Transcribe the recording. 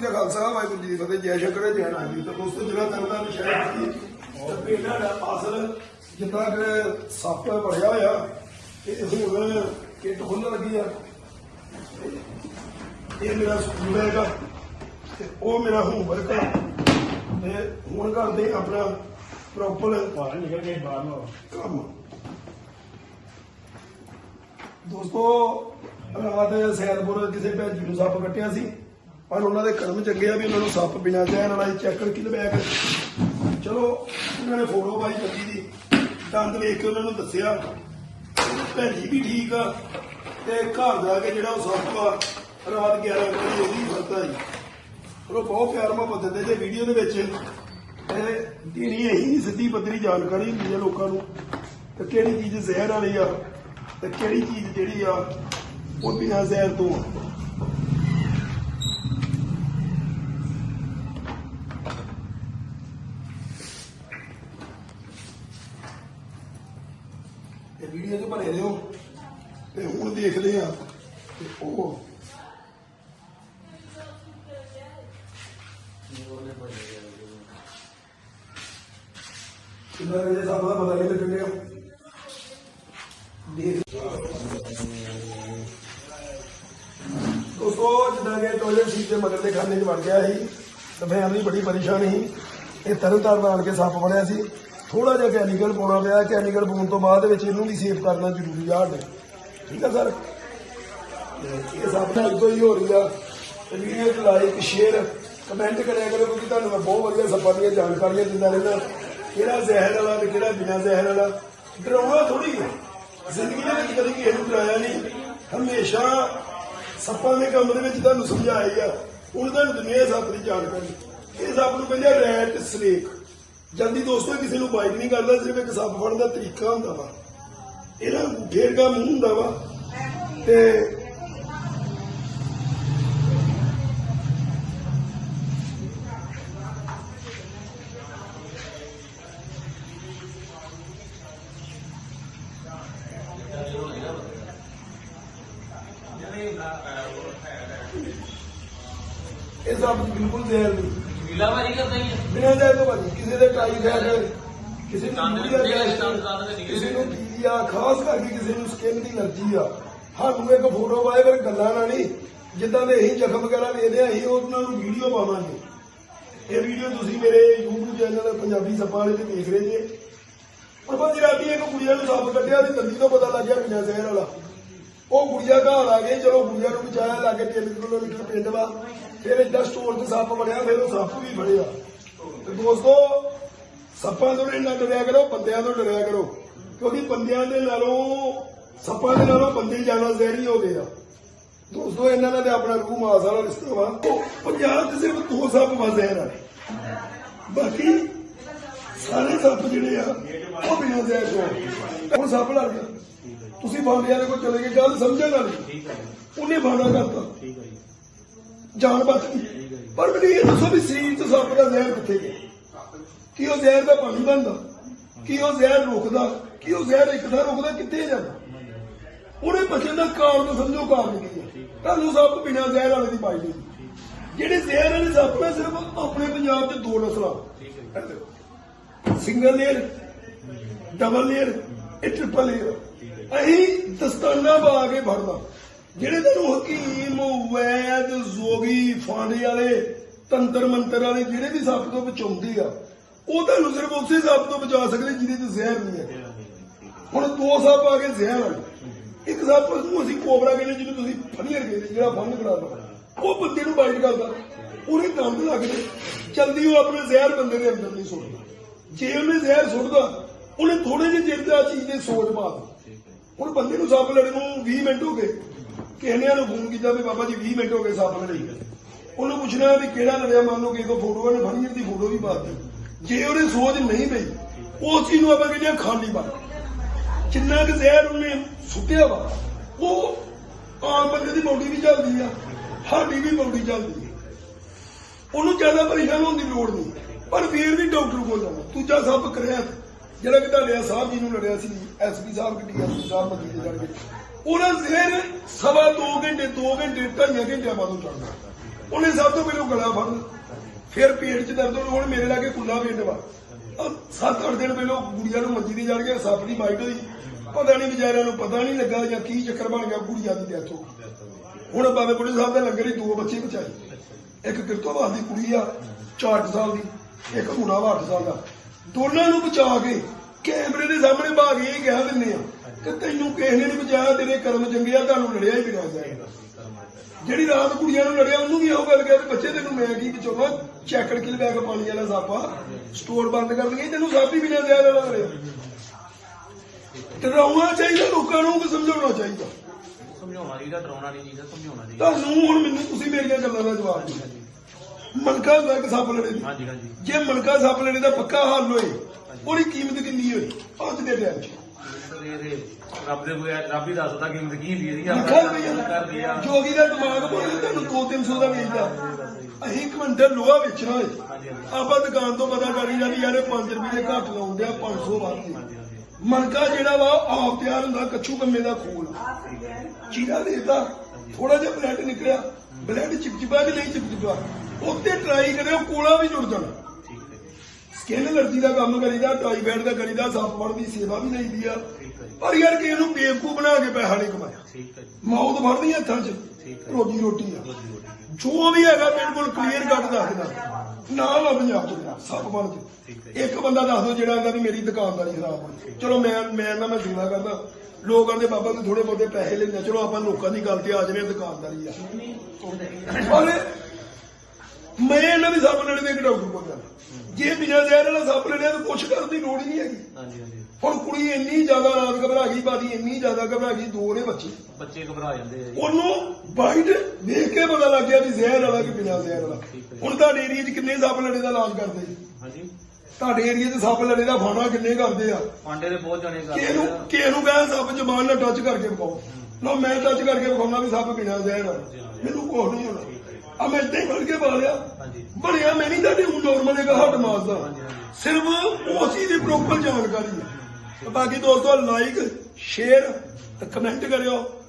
ਜੀ ਦਾ ਖਾਲਸਾ ਵਾਹਿਗੁਰੂ ਜੀ ਦੀ ਫਤਿਹ ਜੈ ਸ਼ੰਕਰ ਜੈ ਰਾਮ ਜੀ। ਤਾਂ ਦੋਸਤੋ ਜਿਹੜਾ ਤਰਦਾ ਸ਼ਹਿਰ ਦੀ ਤੇ ਬੇਟਾ ਦਾ ਅਸਲ ਜਿੱਦਾਂ ਕਿ ਸੱਪ ਵੜਿਆ ਹੋਇਆ ਤੇ ਹੁਣ ਕਿੱਟ ਖੁੱਲਣ ਲੱਗੀ ਆ। ਇਹ ਮੇਰਾ ਸਕੂਲ ਹੈਗਾ ਤੇ ਉਹ ਮੇਰਾ ਹੋਮਵਰਕ ਆ। ਤੇ ਹੁਣ ਕਰਦੇ ਆਪਣਾ ਪ੍ਰੋਪਰ ਬਾਹਰ ਨਿਕਲ ਕੇ ਬਾਹਰ ਨੂੰ। ਕੰਮ। ਦੋਸਤੋ ਰਾਤ ਸੈਦਪੁਰ ਕਿਸੇ ਭੈਜੀ ਨੂੰ ਸੱਪ ਕੱਟਿਆ ਸੀ। ਪਰ ਉਹਨਾਂ ਦੇ ਕਰਮ ਚੰਗੇ ਆ ਵੀ ਉਹਨਾਂ ਨੂੰ ਸੱਪ ਬਿਨਾਂ ਜ਼ਹਿਰ ਵਾਲਾ ਹੀ ਚੈੱਕ ਕਰਕੇ ਲਵਾਇਆ ਕਰ ਚਲੋ ਉਹਨਾਂ ਨੇ ਫੋਟੋ ਪਾਈ ਬੱਚੀ ਦੀ। ਦੰਦ ਵੇਖ ਕੇ ਉਹਨਾਂ ਨੂੰ ਦੱਸਿਆ, ਭੈਣ ਜੀ ਵੀ ਠੀਕ ਆ ਤੇ ਘਰ ਜਾ ਕੇ ਜਿਹੜਾ ਉਹ ਸੱਪ ਆ, ਰਾਤ 11 ਵਜੇ ਉਹਦੀ ਵਰਤਾ ਜੀ ਚਲੋ ਬਹੁਤ ਪਿਆਰ ਮੁਹੱਬਤ ਦਿੰਦੇ ਜੇ ਵੀਡੀਓ ਦੇ ਵਿੱਚ। ਇਹ ਦੇਣੀ ਇਹੀ ਸਿੱਧੀ ਪੱਧਰੀ ਜਾਣਕਾਰੀ ਹੁੰਦੀ ਹੈ ਲੋਕਾਂ ਨੂੰ ਤੇ ਕਿਹੜੀ ਚੀਜ਼ ਜ਼ਹਿਰ ਵਾਲੀ ਆ ਤੇ ਕਿਹੜੀ ਚੀਜ਼ ਜਿਹੜੀ ਆ, ਉਹ ਬਿਨਾਂ ਜ਼ਹਿਰ ਤੋਂ ਆ ਇਹ ਵੀਡੀਓ ਚ ਬਣੇ ਰਹੋ ਤੇ ਹੁਣ ਦੇਖਦੇ ਆ ਤੇ ਉਹ ਕਿੰਨਾ ਵਜੇ ਸਭ ਦਾ ਪਤਾ ਨਹੀਂ ਲੱਗਿਆ ਦੇਖ। ਦੋਸਤੋ, ਜਿੱਦਾਂ ਕਿ ਟੋਇਲਟ ਸੀਟ ਦੇ ਮਗਰ ਦੇ ਖਾਨੇ 'ਚ ਵੜ ਗਿਆ ਸੀ, ਤੇ ਫੈਮਿਲੀ ਬੜੀ ਪਰੇਸ਼ਾਨ ਸੀ। ਇਹ ਤਰਨਤਾਰਨ ਆਣ ਕੇ ਸੱਪ ਬਣਿਆ ਸੀ। ਥੋੜਾ ਜਿਹਾ ਕੈਮੀਕਲ ਪਾਉਣਾ ਪਿਆ। ਕੈਮੀਕਲ ਪਾਉਣ ਤੋਂ ਬਾਅਦ ਵਿੱਚ ਇਹਨੂੰ ਵੀ ਸੇਵ ਕਰਨਾ ਜ਼ਰੂਰੀ ਆ ਸਾਡੇ। ਠੀਕ ਆ ਸਰ? ਇਹ ਸਭ ਨਾਲ ਤੋਂ ਹੀ ਹੋ ਰਹੀ ਆ। ਤੇ ਵੀਡੀਓ ਨੂੰ ਲਾਈਕ ਸ਼ੇਅਰ ਕਮੈਂਟ ਕਰਿਆ ਕਰੋ ਕਿਉਂਕਿ ਤੁਹਾਨੂੰ ਮੈਂ ਬਹੁਤ ਵਧੀਆ ਸੱਪਾਂ ਦੀਆਂ ਜਾਣਕਾਰੀਆਂ ਦਿੰਦਾ ਰਹਿੰਦਾ। ਕਿਹੜਾ ਜ਼ਹਿਰ ਵਾਲਾ ਤੇ ਕਿਹੜਾ ਬਿਨਾਂ ਜ਼ਹਿਰ ਵਾਲਾ। ਡਰਾਉਣਾ ਥੋੜੀ ਹੈ ਜ਼ਿੰਦਗੀ ਦੇ ਵਿੱਚ ਕਦੀ ਕਿਸੇ ਨੂੰ ਡਰਾਇਆ ਨਹੀਂ। ਹਮੇਸ਼ਾ ਸੱਪਾਂ ਦੇ ਕੰਮ ਦੇ ਵਿੱਚ ਤੁਹਾਨੂੰ ਸਮਝਾਇਆ ਹੀ ਆ। ਹੁਣ ਤੁਹਾਨੂੰ ਦੁਨੀਆ ਸੱਪ ਦੀ ਜਾਣਕਾਰੀ। ਇਹ ਸੱਪ ਨੂੰ ਕਹਿੰਦੇ ਰੈਟ ਸਨੇਕ ਜਲਦੀ ਦੋਸਤੋ, ਕਿਸੇ ਨੂੰ ਬਾਈਟ ਨਹੀਂ ਕਰਦਾ, ਸਿਰਫ ਇੱਕ ਸੱਪ ਫੜਨ ਦਾ ਤਰੀਕਾ ਹੁੰਦਾ ਵਾ। ਇਹਦਾ ਦਾ ਮੂੰਹ ਹੁੰਦਾ ਵਾ। ਤੇ ਇਹ ਸੱਪ ਬਿਲਕੁਲ ਜ਼ਹਿਰ ਨਹੀਂ ਲੀਲਾਵਾਰੀ ਕਰਦਾ ਹੀ ਹੈ ਬਿਨਾਂ ਜਾਇ ਤੋਂ ਕਿਸੇ ਦੇ ਟਾਈਫਾਇਡ ਕਿਸੇ ਨੂੰ ਯੂਰੀਆ ਗੈਸ। ਕਿਸੇ ਨੂੰ ਪੀਲੀਆ ਖਾਸ ਕਰਕੇ ਕਿਸੇ ਨੂੰ ਸਕਿਨ ਦੀ ਅਲਰਜੀ ਆ। ਸਾਨੂੰ ਇੱਕ ਫੋਟੋ ਪਾਏ ਫਿਰ ਗੱਲਾਂ ਨਾਲ ਨਹੀਂ। ਜਿੱਦਾਂ ਦੇ ਅਸੀਂ ਜ਼ਖਮ ਵਗੈਰਾ ਵੇਖਦੇ ਆ ਅਸੀਂ ਉਹਨਾਂ ਨੂੰ ਵੀਡੀਓ ਪਾਵਾਂਗੇ। ਇਹ ਵੀਡੀਓ ਤੁਸੀਂ ਮੇਰੇ YouTube ਚੈਨਲ ਪੰਜਾਬੀ ਸੱਪਾਂ ਵਾਲੇ ਤੇ ਦੇਖ ਰਹੇ ਜੇ। ਪਰ ਭਾਜੀ ਰਾਤੀ ਇੱਕ ਕੁੜੀਆਂ ਨੂੰ ਸੱਪ ਕੱਟਿਆ ਤੇ ਦੰਦੀ ਤੋਂ ਪਤਾ ਲੱਗਿਆ ਬਿਨਾਂ ਜ਼ਹਿਰ ਵਾਲਾ। ਉਹ ਗੁੜੀਆ ਘਰ ਆ ਗਈ ਚਲੋ ਗੁੜੀਆ ਨੂੰ ਬਚਾਇਆ ਲਾਗੇ 3 ਕਿਲੋਮੀਟਰ ਪਿੰਡ ਵਾ। ਫਿਰ ਏਦਾਂ ਸਟੋਰ ਤੇ ਸੱਪ ਬਣਿਆ ਫਿਰ ਉਹ ਸੱਪ ਵੀ ਫੜਿਆ। ਤੇ ਦੋਸਤੋ ਸੱਪਾਂ ਤੋਂ ਨਹੀਂ ਡਰਿਆ ਕਰੋ, ਬੰਦਿਆਂ ਤੋਂ ਡਰਿਆ ਕਰੋ। ਕਿਉਂਕਿ ਬੰਦਿਆਂ ਦੇ ਨਾਲੋਂ, ਸੱਪਾਂ ਦੇ ਨਾਲੋਂ ਬੰਦੇ ਜਾਣਾ ਜ਼ਹਿਰੀ ਹੋ ਗਿਆ ਦੋਸਤੋ, ਇਹਨਾਂ ਦਾ ਆਪਣਾ ਰੂਹ ਮਾਸ ਵਾਲਾ ਰਿਸ਼ਤਾ ਵਾ। ਪੰਜਾਬ 'ਚ ਸਿਰਫ ਦੋ ਸੱਪ ਵਸਦੇ ਆ ਬਾਕੀ ਸਾਰੇ ਸੱਪ ਜਿਹੜੇ ਆ, ਉਹ ਬਿਨਾਂ ਜ਼ਹਿਰ ਤੋਂ ਆ। ਹੁਣ ਸੱਪ ਲੜ ਗਿਆ ਤੁਸੀਂ ਬਾਂਡਿਆਂ ਦੇ ਕੋਲ ਚਲੇ ਗਏ, ਗੱਲ ਸਮਝਣ ਵਾਲੀ। ਉਹਨੇ ਬਾਣਾ ਕਰਤਾ। ਠੀਕ ਹੈ ਜੀ ਜਾਨ ਬਚ ਗਈ। ਪਰ ਮੈਨੂੰ ਇਹ ਦੱਸੋ ਵੀ ਸਰੀਰ 'ਚ ਸੱਪ ਦਾ ਜ਼ਹਿਰ ਕਿੱਥੇ ਗਿਆ? ਕੀ ਉਹ ਜ਼ਹਿਰ ਦਾ ਪਾਣੀ ਬਣਦਾ? ਕੀ ਉਹ ਜ਼ਹਿਰ ਰੁਕਦਾ? ਕੀ ਉਹ ਜ਼ਹਿਰ ਇੱਕ ਥਾਂ ਕਿੱਥੇ ਜਾਂਦਾ? ਉਹਨੇ ਬਚਣ ਦਾ ਕਾਰਨ ਸਮਝੋ ਕਾਰਨ ਕੀ ਹੈ। ਤੁਹਾਨੂੰ ਸੱਪ ਬਿਨਾਂ ਜ਼ਹਿਰ ਵਾਲੇ ਦੀ ਪਾਈ ਨਹੀਂ। ਜਿਹੜੇ ਜ਼ਹਿਰ ਵਾਲੇ ਸੱਪ ਨੇ ਸਿਰਫ ਆਪਣੇ ਪੰਜਾਬ 'ਚ ਦੋ ਨਸਲਾਂ। ਸਿੰਗਲ ਲੇਅਰ ਡਬਲ ਲੇਅਰ ਇਹ ਟ੍ਰਿਪਲ ਲੇਅਰ ਅਸੀਂ ਦਸਤਾਨਾ ਪਾ ਕੇ ਫੜਦਾ। ਜਿਹੜੇ ਤੈਨੂੰ ਹਕੀਮ, ਵੈਦ, ਜੋਗੀ, ਫਾਂਡੇ ਵਾਲੇ, ਤੰਤਰ ਮੰਤਰ ਵਾਲੇ, ਜਿਹੜੇ ਵੀ ਸੱਪ ਤੋਂ ਬਚਾਉਂਦੇ ਆ ਉਹ ਤੁਹਾਨੂੰ ਸਿਰਫ ਉਸੇ ਸੱਪ ਤੋਂ ਬਚਾ ਸਕਦੇ, ਜਿਹਦੇ 'ਚ ਜ਼ਹਿਰ ਨਹੀਂ ਹੈ। ਹੁਣ ਦੋ ਸੱਪ ਆ ਕੇ ਜ਼ਹਿਰ ਵਾਲੇ ਇੱਕ ਸੱਪ ਨੂੰ ਅਸੀਂ ਕੋਬਰਾ ਕਹਿੰਦੇ, ਜਿਹਨੂੰ ਤੁਸੀਂ ਫਨੀਅਰ ਕਹਿੰਦੇ, ਜਿਹੜਾ ਫੰਨ ਕਰਾਉਂਦਾ ਉਹ ਬੰਦੇ ਨੂੰ ਬਾਈਟ ਕਰਦਾ। ਉਹਨੇ ਦੰਦ ਲੱਗਦੇ ਜਲਦੀ ਉਹ ਆਪਣੇ ਜ਼ਹਿਰ ਬੰਦੇ ਦੇ ਅੰਦਰ ਨਹੀਂ ਸੁੱਟਦਾ ਜੇ ਉਹਨੇ ਜ਼ਹਿਰ ਸੁੱਟਦਾ, ਉਹਨੇ ਥੋੜੇ ਜਿਹੇ ਚਿਰ ਦਾ ਚੀਜ਼ ਦੇ ਸੋਚ ਪਾ ਦਿੱਤੀ। ਹੁਣ ਬੰਦੇ ਨੂੰ ਸੱਪ ਲੜੇ ਨੂੰ 20 ਮਿੰਟ ਹੋ ਗਏ। ਕਿਹਨਿਆਂ ਨੂੰ ਫੋਨ ਕੀਤਾ ਵੀ ਬਾਬਾ ਜੀ 20 ਮਿੰਟ ਹੋ ਗਏ ਸੱਪ ਲੜਾਈ ਉਹਨੂੰ ਪੁੱਛਣਾ ਵੀ ਕਿਹੜਾ ਲੜਿਆ? ਮੰਨ ਲਓ ਕਿ ਕੋ ਫੋਟੋ ਨੇ ਫਨੀਅਰ ਦੀ ਫੋਟੋ ਵੀ ਪਾ ਦਿੱਤੀ। ਜੇ ਉਹਨੇ ਸੋਚ ਨਹੀਂ ਪਈ, ਉਸ ਚੀਜ਼ ਨੂੰ ਆਪਾਂ ਕਹਿੰਦੇ ਹਾਂ ਖਾਲੀ ਬਾਤ ਜਿੰਨਾ ਕਿ ਜ਼ਹਿਰ ਉਹਨੇ ਸੁੱਟਿਆ ਵਾ, ਉਹ ਆਮ ਬੰਦੇ ਦੀ ਬੋਡੀ ਵੀ ਚੱਲਦੀ ਆ ਸਾਡੀ ਵੀ ਬੋਡੀ ਚੱਲਦੀ ਆ। ਉਹਨੂੰ ਜ਼ਿਆਦਾ ਪਰੇਸ਼ਾਨ ਹੋਣ ਦੀ ਲੋੜ ਨਹੀਂ। ਪਰ ਫਿਰ ਵੀ ਡਾਕਟਰ ਕੋਲ ਜਾਣਾ ਦੂਜਾ ਸੱਪ ਕਰਿਆ, ਜਿਹੜਾ ਕਿ ਤੁਹਾਡੇ ਸਾਹਿਬ ਜੀ ਨੂੰ ਲੜਿਆ ਸੀ ਐਸਪੀ ਸਾਹਿਬ ਕਿ ਡੀਐਸਪੀ ਸਾਹਿਬ ਮੱਦੀ ਦੇ ਜਾਣਗੇ ਉਹਨਾਂ ਜ਼ਹਿਰ ਸਵਾ ਦੋ ਘੰਟੇ ਦੋ ਘੰਟੇ, ਢਾਈਆਂ ਘੰਟਿਆਂ ਬਾਅਦ ਚੜਨਾ ਉਹਨੇ ਸਭ ਤੋਂ ਪਹਿਲਾਂ ਗਲਾ ਫੜਨਾ। ਫਿਰ ਪੇਟ 'ਚ ਦਰਦ ਹੋਣੀ ਮੇਰੇ ਲਾਗੇ ਕੁੱਲਾ ਪਿੰਡ ਵਾ। ਆਹ ਸੱਤ ਅੱਠ ਦਿਨ ਪਹਿਲਾਂ ਗੁੜੀਆ ਨੂੰ ਮੰਜੀ ਦੀ ਜੜ ਕੇ ਸੱਪ ਦੀ ਬਾਈਟ ਹੋਈ। ਪਤਾ ਨਹੀਂ ਵਿਚਾਰਿਆਂ ਨੂੰ ਪਤਾ ਨਹੀਂ ਲੱਗਾ ਜਾਂ ਕੀ ਚੱਕਰ ਬਣ ਗਿਆ ਗੁੜੀਆ ਦੀ ਡੈਥ ਹੋ ਹੁਣ ਬਾਬੇ ਬੁੱਢੇ ਸਾਹਿਬ ਦੇ ਲੰਗਰ ਹੀ ਦੋ ਬੱਚੇ ਬਚਾਏ ਇੱਕ ਕਿਰਤੋਬਾਦ ਦੀ ਕੁੜੀ ਆ 4 ਸਾਲ ਦੀ, ਇੱਕ ਮੁੰਡਾ ਵਾ 8 ਸਾਲ ਦਾ। ਦੋਨਾਂ ਨੂੰ ਬਚਾ ਕੇ ਕੈਮਰੇ ਦੇ ਸਾਹਮਣੇ ਭਾਗ ਇਹ ਕਹਿ ਦਿੰਦੇ ਆ ਕਿ ਤੈਨੂੰ ਕਿਸੇ ਨੇ ਨਹੀਂ ਬਚਾਇਆ, ਤੇਰੇ ਕਰਮ ਚੰਗੇ ਆ, ਤੁਹਾਨੂੰ ਲੜਿਆ ਹੀ ਬਿਨਾਂ ਜਾਏਗਾ। ਜਿਹੜੀ ਰਾਤ ਕੁੜੀਆਂ ਨੂੰ ਲੜਿਆ ਉਹਨੂੰ ਵੀ ਇਹੋ ਗੱਲ ਕਿਹਾ ਕਿ ਬੱਚੇ ਤੈਨੂੰ ਮੈਂ ਕੀ ਬਚਾਉਣਾ ਚੈੱਕੜ ਕਿਲ ਬੈਗ ਪਾਣੀ ਵਾਲਾ ਸਾਪਾ। ਸਟੋਰ ਬੰਦ ਕਰ ਦਈਏ ਤੈਨੂੰ ਸਾਪੀ ਵੀ ਨਾ ਦਿਆ ਵਾਲਾ ਲੜਿਆ ਡਰਾਉਣਾ ਚਾਹੀਦਾ ਲੋਕਾਂ ਨੂੰ ਕਿ ਸਮਝਾਉਣਾ ਚਾਹੀਦਾ? ਸਮਝਾਉਣਾ ਚਾਹੀਦਾ ਡਰਾਉਣਾ ਨਹੀਂ ਚਾਹੀਦਾ ਸਮਝਾਉਣਾ ਚਾਹੀਦਾ। ਤੁਹਾਨੂੰ ਹੁਣ ਮੈਨੂੰ ਤੁਸੀਂ ਮੇਰੀਆਂ ਗੱਲਾਂ ਦਾ ਜਵਾਬ ਦਿਓ। ਮਨਕਾ ਦਾ ਇੱਕ ਸੱਪ ਲੜੇ ਦੀ ਹਾਂਜੀ ਹਾਂਜੀ। ਜੇ ਮਨਕਾ ਸੱਪ ਲੜੇ ਦਾ ਪੱਕਾ ਹੱਲ ਹੋਏ। ਉਹਦੀ ਕੀਮਤ ਕਿੰਨੀ ਹੋਈ? ਅੱਜ ਦੇ ਟਾਈਮ 'ਚ ਇਹ ਇਹ ਰੱਬ ਦੇ ਕੋਈ ਰੱਬ ਹੀ ਦੱਸਦਾ ਕੀਮਤ ਕੀ ਹੁੰਦੀ ਹੈ ਲੱਖਾਂ ਇਹਦੀ ਕਰਦੀ ਰੁਪਈਆ ਆ। ਜੋਗੀ ਦਾ ਦਿਮਾਗ ਬੋਲੇ ਤੁਹਾਨੂੰ 2-300 ਦਾ ਵੇਚਦਾ ਅਸੀਂ ਕੁਇੰਟਲ ਲੋਹਾ ਵੇਚਣਾ ਹੋਏ ਹਾਂਜੀ ਹਾਂਜੀ। ਆਪਾਂ ਦੁਕਾਨ ਤੋਂ ਪਤਾ ਕਰੀ ਜਾਂਦੀ ਯਾਰ ਇਹ 5 ਰੁਪਏ ਘੱਟ ਲਾਉਂਦੇ ਆ 500 ਵੱਧ ਦੇ। ਹਾਂਜੀ ਹਾਂਜੀ। ਮਨਕਾ ਜਿਹੜਾ ਵਾ ਉਹ ਆਪ ਤਿਆਰ ਹੁੰਦਾ ਕੱਛੂ ਕੰਮੇ ਦਾ ਖੂਨ। ਚੀਰਾ ਦੇਤਾ ਥੋੜਾ ਜਿਹਾ ਬਲੱਡ ਨਿਕਲਿਆ। ਬਲੱਡ ਚਿਪਚਿਪਾ ਕਿ ਨਹੀਂ ਚਿਪਚਿਪਾ? ਉੱਤੇ ਟਰਾਈ ਕਰਿਓ ਕੋਲਾ ਵੀ ਜੁੜ ਜਾਣਾ। ਠੀਕ ਹੈ ਜੀ। ਸਕਿਨ ਅਲਰਜੀ ਦਾ ਕੰਮ ਕਰੀਦਾ ਟਾਈਫਾਇਡ ਦਾ ਕਰੀਦਾ ਵੜ ਦੀ ਸੇਵਾ ਵੀ ਲਈਦੀ ਆ। ਪਰ ਯਾਰ ਕਿਸੇ ਨੂੰ ਬੇਵਕੂਫ ਬਣਾ ਕੇ ਪੈਸਾ ਨਹੀਂ ਕਮਾਇਆ। ਠੀਕ ਹੈ ਜੀ। ਮੌਤ ਫੜਦੀ ਹੱਥਾਂ 'ਚ। ਰੋਜੀ ਰੋਟੀ ਆ। ਜੋ ਵੀ ਹੈਗਾ ਬਿਲਕੁਲ ਕਲੀਅਰ ਕੱਟ ਦੱਸ ਦੇਣਾ ਨਾ ਨਾ ਪੰਜਾਬ ਚ ਮੇਰਾ, ਸੱਪ ਬਣ ਕੇ ਹੈ। ਇੱਕ ਬੰਦਾ ਦੱਸ ਦੋ ਜਿਹੜਾ ਕਹਿੰਦਾ ਵੀ ਮੇਰੀ ਦੁਕਾਨਦਾਰੀ ਖਰਾਬ ਹੋਈ। ਚਲੋ ਮੈਂ ਮੈਂ ਨਾ ਮੈਂ ਸੇਵਾ ਕਰਦਾ। ਲੋਕ ਕਹਿੰਦੇ ਬਾਬਾ ਤੂੰ ਥੋੜੇ ਬਹੁਤੇ ਪੈਸੇ ਲੈਂਦਾ। ਚਲੋ ਆਪਾਂ ਲੋਕਾਂ ਦੀ ਗੱਲ ਤੇ ਆ ਜਨੇ ਦੁਕਾਨਦਾਰੀ ਆ। ਪਰ ਮੈਂ ਇਹਨਾਂ ਦੀ ਸੱਪ ਲੜੇ ਦੇ ਇੱਕ ਡਾਕਟਰ ਕੋਲ ਜਾਣਾ ਵਾਲਾ ਸੱਪ ਲੜਿਆ ਤਾਂ ਕੁਛ ਕਰਨ ਦੀ ਲੋੜ ਹੀ ਨਹੀਂ ਹੈਗੀ। ਹਾਂਜੀ ਹਾਂਜੀ। ਹੁਣ ਕੁੜੀ ਇੰਨੀ ਜ਼ਿਆਦਾ ਰਾਤ ਘਬਰਾ ਗਈ ਬਾਦੀ ਇੰਨੀ ਜ਼ਿਆਦਾ ਘਬਰਾ ਗਈ ਦੋ ਨੇ ਬੱਚੇ। ਬੱਚੇ ਘਬਰਾ ਜਾਂਦੇ ਆ ਜੀ। ਉਹਨੂੰ ਬਾਈਟ ਵੇਖ ਕੇ ਪਤਾ ਲੱਗ ਗਿਆ ਵੀ ਜ਼ਹਿਰ ਵਾਲਾ ਕਿ ਬਿਨਾਂ ਜ਼ਹਿਰ ਵਾਲਾ। ਹੁਣ ਤੁਹਾਡੇ ਏਰੀਆ 'ਚ ਕਿੰਨੇ ਸੱਪ ਲੜੇ ਦਾ ਇਲਾਜ ਕਰਦੇ ਜੀ? ਹਾਂਜੀ। ਤੁਹਾਡੇ ਏਰੀਆ 'ਚ ਸੱਪ ਲੜੇ ਦਾ ਫਾਣਾ ਕਿੰਨੇ ਕਰਦੇ ਆ? ਪਾਂਡੇ ਦੇ ਬਹੁਤ ਜਾਣੇ ਕਰਦੇ ਆ। ਕਿਹਨੂੰ ਕਹਿੰਦਾ ਸੱਪ ਜ਼ਬਾਨ ਨਾਲ ਟੱਚ ਕਰਕੇ ਵਿਖਾਓ। ਨਾ ਮੈਂ ਟੱਚ ਕਰਕੇ ਵਿਖਾਉਣਾ ਵੀ ਸੱਪ ਬਿਨਾਂ ਜ਼ਹਿਰ ਆ। ਮੈਨੂੰ ਕੁਛ ਨਹੀਂ ਹੋਣਾ। ਆ ਮੈਂ ਹੀ ਫੜ ਕੇ ਪਾ ਲਿਆ ਹਾਂਜੀ। ਬਣਿਆ ਮੈਂ ਨਹੀਂ ਤੁਹਾਡੇ ਹੁਣ ਨਾਰਮਲ ਇੱਕ ਹੱਟ ਮਾਰਦਾ। ਹਾਂਜੀ, ਹਾਂਜੀ। ਸਿਰਫ ਉਸ ਚੀਜ਼ ਦੀ ਪ੍ਰੋਪਰ ਜਾਣਕਾਰੀ। ਹੈ ਤੇ ਬਾਕੀ ਦੋਸਤੋ ਲਾਈਕ ਸ਼ੇਅਰ ਤੇ ਕਮੈਂਟ ਕਰਿਓ।